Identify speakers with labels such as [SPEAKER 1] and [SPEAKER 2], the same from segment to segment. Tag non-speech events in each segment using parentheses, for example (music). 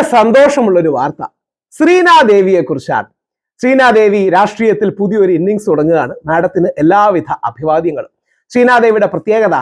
[SPEAKER 1] വളരെ സന്തോഷമുള്ളൊരു വാർത്ത. ശ്രീനാദേവിയെ കുറിച്ചാണ് ശ്രീനാദേവി രാഷ്ട്രീയത്തിൽ പുതിയൊരു ഇന്നിങ്സ് തുടങ്ങുകയാണ്. മാഡത്തിന് എല്ലാവിധ അഭിവാദ്യങ്ങളും. ശ്രീനാദേവിയുടെ പ്രത്യേകത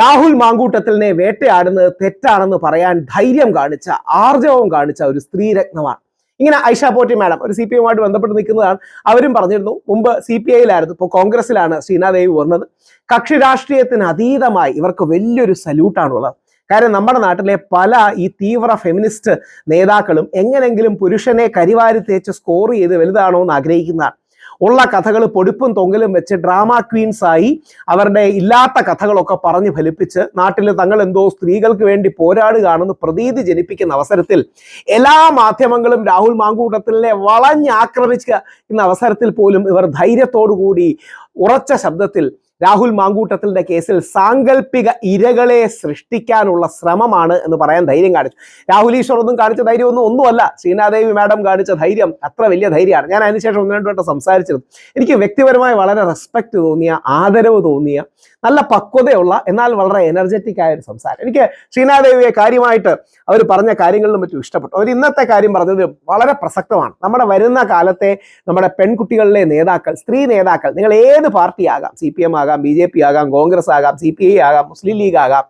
[SPEAKER 1] രാഹുൽ മാങ്കൂട്ടത്തിലിനെ വേട്ടയാടുന്നത് തെറ്റാണെന്ന് പറയാൻ ധൈര്യം കാണിച്ച ആർജവം കാണിച്ച ഒരു സ്ത്രീരത്നമാണ്. ഇങ്ങനെ ഐഷ പോറ്റി മാഡം ഒരു സി പി എമ്മുമായിട്ട് ബന്ധപ്പെട്ട് നിൽക്കുന്നതാണ്. അവരും പറഞ്ഞിരുന്നു മുമ്പ് സി പി ഐയിലായിരുന്നു ഇപ്പോൾ കോൺഗ്രസിലാണ് ശ്രീനാദേവി വന്നത് കക്ഷി രാഷ്ട്രീയത്തിന് അതീതമായി ഇവർക്ക് വലിയൊരു സല്യൂട്ടാണുള്ളത് കാര്യം നമ്മുടെ നാട്ടിലെ പല ഈ തീവ്ര ഫെമിനിസ്റ്റ് നേതാക്കളും എങ്ങനെങ്കിലും പുരുഷനെ കരിവാരി തേച്ച് സ്കോർ ചെയ്ത് വലുതാണോ എന്ന് ആഗ്രഹിക്കുന്നതാണ്. ഉള്ള കഥകൾ പൊടിപ്പും തൊങ്ങലും വെച്ച് ഡ്രാമ ക്വീൻസ് ആയി അവരുടെ ഇല്ലാത്ത കഥകളൊക്കെ പറഞ്ഞ് ഫലിപ്പിച്ച് നാട്ടിൽ തങ്ങൾ എന്തോ സ്ത്രീകൾക്ക് വേണ്ടി പോരാടുകയാണെന്ന് പ്രതീതി ജനിപ്പിക്കുന്ന അവസരത്തിൽ എല്ലാ മാധ്യമങ്ങളും രാഹുൽ മാങ്കൂട്ടത്തിലെ വളഞ്ഞാക്രമിക്കുക എന്ന അവസരത്തിൽ പോലും ഇവർ ധൈര്യത്തോടു കൂടി ഉറച്ച ശബ്ദത്തിൽ രാഹുൽ മാങ്കൂട്ടത്തിലിന്റെ കേസിൽ സാങ്കല്പിക ഇരകളെ സൃഷ്ടിക്കാനുള്ള ശ്രമമാണ് എന്ന് പറയാൻ ധൈര്യം കാണിച്ചു. രാഹുൽ ഈശ്വർ ഒന്നും കാണിച്ച ധൈര്യമൊന്നും ഒന്നുമല്ല. ശ്രീനാദേവി മാഡം കാണിച്ച ധൈര്യം അത്ര വലിയ ധൈര്യമാണ്. ഞാൻ അതിനുശേഷം ഒന്ന് രണ്ടു വട്ടം സംസാരിച്ചിരുന്നു. എനിക്ക് വ്യക്തിപരമായി വളരെ റെസ്പെക്ട് തോന്നിയ ആദരവ് തോന്നിയ നല്ല പക്വതയുള്ള എന്നാൽ വളരെ എനർജറ്റിക് ആയ ഒരു സംസാരം. എനിക്ക് ശ്രീനാദേവിയെ കാര്യമായിട്ട് അവർ പറഞ്ഞ കാര്യങ്ങളിലും മറ്റും ഇഷ്ടപ്പെട്ടു. അവർ ഇന്നത്തെ കാര്യം പറഞ്ഞത് വളരെ പ്രസക്തമാണ്. നമ്മുടെ വരുന്ന കാലത്തെ നമ്മുടെ പെൺകുട്ടികളിലെ നേതാക്കൾ സ്ത്രീ നേതാക്കൾ നിങ്ങൾ ഏത് പാർട്ടി ആകാം സി പി എം ആകാം ബി ജെ പി ആകാം കോൺഗ്രസ് ആകാം സി പി ഐ ആകാം മുസ്ലിം ലീഗ് ആകാം.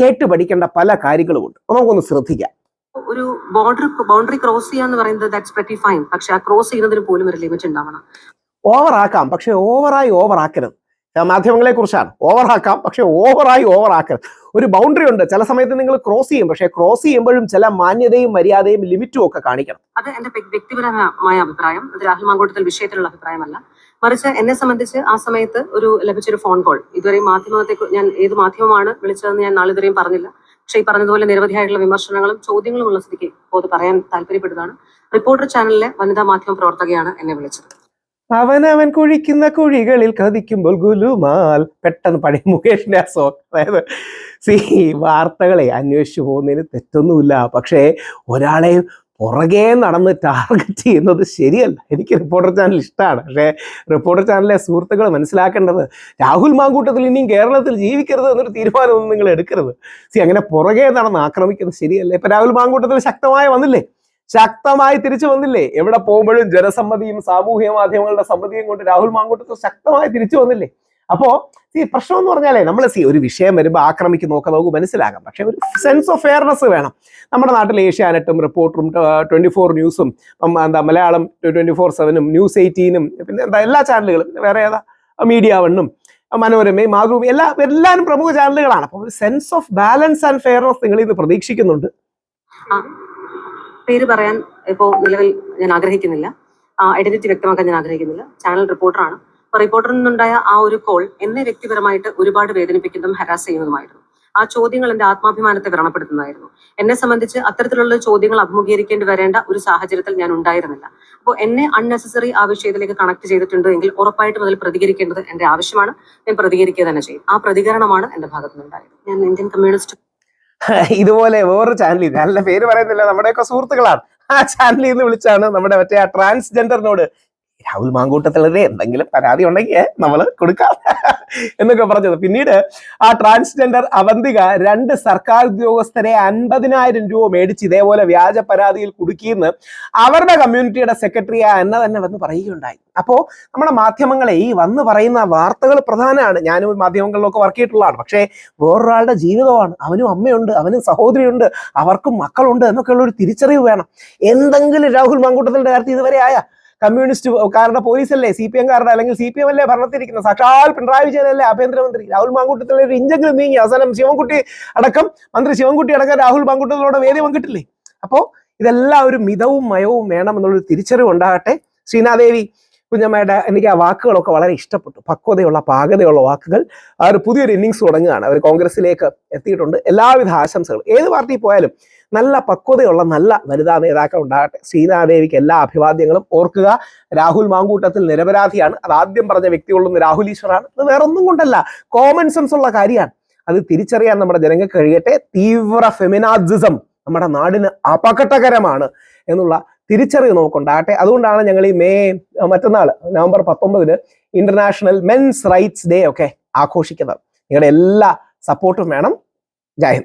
[SPEAKER 1] കേട്ട് പഠിക്കേണ്ട പല കാര്യങ്ങളുമുണ്ട്. നമുക്കൊന്ന് ശ്രദ്ധിക്കാം.
[SPEAKER 2] ഒരു ബോർഡർ ബൗണ്ടറി ക്രോസ് ചെയ്യാന്ന് പറയുന്നത് ദാറ്റ്സ് വെറ്റി ഫൈൻ പക്ഷെ ആ ക്രോസ് ചെയ്യുന്നതിന് പോലും ഒരു ലിമിറ്റ് ഉണ്ടാവണം.
[SPEAKER 1] ഓവറാക്കാം പക്ഷെ ഓവറായി ഓവറാക്കരുത് മാധ്യമങ്ങളെ കുറിച്ചാണ്. ഓവറാക്കാം പക്ഷെ ഓവറായി ഓവറാക്കരുത് ഒരു ബൗണ്ടറി ഉണ്ട്. ചില സമയത്ത് നിങ്ങൾ ക്രോസ് ചെയ്യും പക്ഷെ ക്രോസ് ചെയ്യുമ്പോഴും ചില മാന്യതയും മര്യാദയും ലിമിറ്റും ഒക്കെ കാണിക്കണം.
[SPEAKER 2] അത് എന്റെ വ്യക്തിപരമായ അഭിപ്രായം. അത് രാഹുൽ മാങ്കോട്ടത്തിൽ വിഷയത്തിലുള്ള അഭിപ്രായമല്ല. മറിച്ച് എന്നെ സംബന്ധിച്ച് ആ സമയത്ത് ഒരു ലഭിച്ചൊരു ഫോൺ കോൾ ഇതുവരെയും മാധ്യമത്തെ ഞാൻ ഏത് മാധ്യമമാണ് വിളിച്ചതെന്ന് ഞാൻ നാളിതുവരെയും പറഞ്ഞില്ല. പക്ഷേ ഈ പറഞ്ഞതുപോലെ നിരവധിയായിട്ടുള്ള വിമർശനങ്ങളും ചോദ്യങ്ങളും ഉള്ള സ്ഥിതിക്ക് ഇപ്പോൾ പറയാൻ താല്പര്യപ്പെടുന്നതാണ്. റിപ്പോർട്ടർ ചാനലിലെ വനിതാ മാധ്യമ പ്രവർത്തകയാണ് എന്നെ വിളിച്ചത്.
[SPEAKER 1] അവനവൻ കുഴിക്കുന്ന കുഴികളിൽ കഥിക്കുമ്പോൾ ഗുലുമാൽ പെട്ടെന്ന് പഴയ മുകേഷിന്റെ ആ അതായത് സി വാർത്തകളെ അന്വേഷിച്ചു പോകുന്നതിന് തെറ്റൊന്നുമില്ല. പക്ഷേ ഒരാളെ പുറകെ നടന്ന് ടാർഗറ്റ് ചെയ്യുന്നത് ശരിയല്ല. എനിക്ക് റിപ്പോർട്ടർ ചാനൽ ഇഷ്ടമാണ് പക്ഷേ റിപ്പോർട്ടർ ചാനലിലെ സുഹൃത്തുക്കൾ മനസ്സിലാക്കേണ്ടത് രാഹുൽ മാങ്കൂട്ടത്തിൽ ഇനിയും കേരളത്തിൽ ജീവിക്കരുത് എന്നൊരു തീരുമാനമൊന്നും നിങ്ങൾ എടുക്കരുത്. സി അങ്ങനെ പുറകെ നടന്ന് ആക്രമിക്കുന്നത് ശരിയല്ല. ഇപ്പൊ രാഹുൽ മാങ്കൂട്ടത്തിൽ ശക്തമായി വന്നില്ലേ? ശക്തമായി തിരിച്ചു വന്നില്ലേ? എവിടെ പോകുമ്പോഴും ജനസമ്മതിയും സാമൂഹ്യ മാധ്യമങ്ങളുടെ സമ്മതിയും കൊണ്ട് രാഹുൽ മാങ്കൂട്ടത്തിൽ ശക്തമായി തിരിച്ചു വന്നില്ലേ? അപ്പോ ഈ പ്രശ്നം എന്ന് പറഞ്ഞാലേ നമ്മൾ സി ഒരു വിഷയം വരുമ്പോൾ ആക്രമിക്കും നോക്കാൻ നമുക്ക് മനസ്സിലാകാം. പക്ഷെ ഒരു സെൻസ് ഓഫ് ഫെയർനെസ് വേണം. നമ്മുടെ നാട്ടിൽ ഏഷ്യാനെറ്റും റിപ്പോർട്ടറും ട്വന്റി ഫോർ ന്യൂസും എന്താ മലയാളം ട്വന്റി ഫോർ സെവനും ന്യൂസ് എയ്റ്റീനും പിന്നെ എന്താ എല്ലാ ചാനലുകളും വേറെ ഏതാ? മീഡിയ വണ്ണും മനോരമയും മാതൃഭൂമി എല്ലാ എല്ലാവരും പ്രമുഖ ചാനലുകളാണ് അപ്പോൾ ഒരു sense of balance and fairness നിങ്ങൾ ഇത് പ്രതീക്ഷിക്കുന്നുണ്ട്.
[SPEAKER 2] പേര് പറയാൻ ഇപ്പോൾ നിലവിൽ ഞാൻ ആഗ്രഹിക്കുന്നില്ല. ഐഡന്റിറ്റി വ്യക്തമാക്കാൻ ഞാൻ ആഗ്രഹിക്കുന്നില്ല. ചാനൽ റിപ്പോർട്ടറാണ് റിപ്പോർട്ടറിൽ നിന്നുണ്ടായ ആ ഒരു കോൾ എന്നെ വ്യക്തിപരമായിട്ട് ഒരുപാട് വേദനിപ്പിക്കുന്നതും ഹരാസ് ചെയ്യുന്നതുമായിരുന്നു. ആ ചോദ്യങ്ങൾ എന്റെ ആത്മാഭിമാനത്തെ വ്രണപ്പെടുത്തുന്നതായിരുന്നു. എന്നെ സംബന്ധിച്ച് അത്തരത്തിലുള്ള ചോദ്യങ്ങൾ അഭിമുഖീകരിക്കേണ്ടി വരേണ്ട ഒരു സാഹചര്യത്തിൽ ഞാൻ ഉണ്ടായിരുന്നില്ല. അപ്പോൾ എന്നെ അൺനെസസറി ആ വിഷയത്തിലേക്ക് കണക്ട് ചെയ്തിട്ടുണ്ട് എങ്കിൽ ഉറപ്പായിട്ടും അതിൽ പ്രതികരിക്കേണ്ടത് എന്റെ ആവശ്യമാണ്. ഞാൻ പ്രതികരിക്കുക തന്നെ ചെയ്യും. ആ പ്രതികരണമാണ് എന്റെ ഭാഗത്തു നിന്നുണ്ടായത്. ഞാൻ ഇന്ത്യൻ കമ്മ്യൂണിസ്റ്റ് (laughs)
[SPEAKER 1] ഇതുപോലെ വേറൊരു ചാനൽ നല്ല പേര് പറയുന്നില്ല. നമ്മുടെയൊക്കെ സുഹൃത്തുക്കളാണ്. ആ ചാനലിൽ നിന്ന് വിളിച്ചാണ് നമ്മുടെ മറ്റേ ആ ട്രാൻസ്ജെൻഡറിനോട് രാഹുൽ മാങ്കൂട്ടത്തിലെ എന്തെങ്കിലും പരാതി ഉണ്ടെങ്കിൽ നമ്മൾ കൊടുക്കാം എന്നൊക്കെ പറഞ്ഞത്. പിന്നീട് ആ ട്രാൻസ്ജെൻഡർ അവന്തിക രണ്ട് സർക്കാർ ഉദ്യോഗസ്ഥരെ അൻപതിനായിരം രൂപ മേടിച്ച് ഇതേപോലെ വ്യാജ പരാതിയിൽ കുടുക്കിയെന്ന് അവരുടെ കമ്മ്യൂണിറ്റിയുടെ സെക്രട്ടറി എന്ന തന്നെ വന്ന് പറയുകയുണ്ടായി. അപ്പോ നമ്മുടെ മാധ്യമങ്ങളെ ഈ വന്ന് പറയുന്ന വാർത്തകൾ പ്രധാനമാണ്. ഞാനും മാധ്യമങ്ങളിലൊക്കെ വർക്ക് ചെയ്തിട്ടുള്ളതാണ്. പക്ഷേ വേറൊരാളുടെ ജീവിതമാണ്. അവനും അമ്മയുണ്ട് അവനും സഹോദരിയുണ്ട് അവർക്കും മക്കളുണ്ട് എന്നൊക്കെയുള്ള ഒരു തിരിച്ചറിവ് വേണം. എന്തെങ്കിലും രാഹുൽ മാങ്കൂട്ടത്തിന്റെ കാര്യത്തിൽ ഇതുവരെ ആയ? കമ്മ്യൂണിസ്റ്റ് കാരുടെ പോലീസല്ലേ? സി പി എം കാരുടെ അല്ലെങ്കിൽ സി പി എം അല്ലേ ഭരണത്തിരിക്കുന്നത്? സാക്ഷാൽ പിണറായി വിജയനല്ലേ ആഭ്യന്തരമന്ത്രി? രാഹുൽ മാങ്കൂട്ടത്തിലെ ഒരു ഇഞ്ചെങ്കിലും നീങ്ങി. അവസാനം ശിവൻകുട്ടി അടക്കം മന്ത്രി ശിവൻകുട്ടി അടക്കം രാഹുൽ മാങ്കൂട്ടത്തിലൂടെ വേദി പങ്കിട്ടില്ലേ? അപ്പോ ഇതെല്ലാം ഒരു മിതവും മയവും വേണം എന്നുള്ളൊരു തിരിച്ചറിവ് ഉണ്ടാകട്ടെ. ശ്രീനാദേവി കുഞ്ഞമ്മയുടെ എനിക്ക് ആ വാക്കുകളൊക്കെ വളരെ ഇഷ്ടപ്പെട്ടു. പക്വതയുള്ള പാകതയുള്ള വാക്കുകൾ. ആ ഒരു പുതിയൊരു ഇന്നിങ്സ് തുടങ്ങുകയാണ്. അവർ കോൺഗ്രസിലേക്ക് എത്തിയിട്ടുണ്ട്. എല്ലാവിധ ആശംസകളും. ഏത് പാർട്ടി പോയാലും നല്ല പക്വതയുള്ള നല്ല വനിതാ നേതാക്കൾ ഉണ്ടാകട്ടെ. ശ്രീനാദേവിക്ക് എല്ലാ അഭിവാദ്യങ്ങളും. ഓർക്കുക രാഹുൽ മാങ്കൂട്ടത്തിൽ നിരപരാധിയാണ്. അത് ആദ്യം പറഞ്ഞ വ്യക്തികളുള്ള രാഹുൽ ഈശ്വറാണ്. അത് വേറൊന്നും കൊണ്ടല്ല. കോമൺ സെൻസ് ഉള്ള കാര്യമാണ്. അത് തിരിച്ചറിയാൻ നമ്മുടെ ജനങ്ങൾക്ക് കഴിയട്ടെ. തീവ്ര ഫെമിനാസിസം നമ്മുടെ നാടിന് അപകടകരമാണ് എന്നുള്ള തിരിച്ചറിവ് നമുക്കുണ്ടാകട്ടെ. അതുകൊണ്ടാണ് ഞങ്ങൾ ഈ മെയ് മറ്റന്നാൾ നവംബർ പത്തൊമ്പതിന് ഇന്റർനാഷണൽ മെൻസ് റൈറ്റ്സ് ഡേ ഒക്കെ ആഘോഷിക്കുന്നത്. നിങ്ങളുടെ എല്ലാ സപ്പോർട്ടും വേണം. ജയ്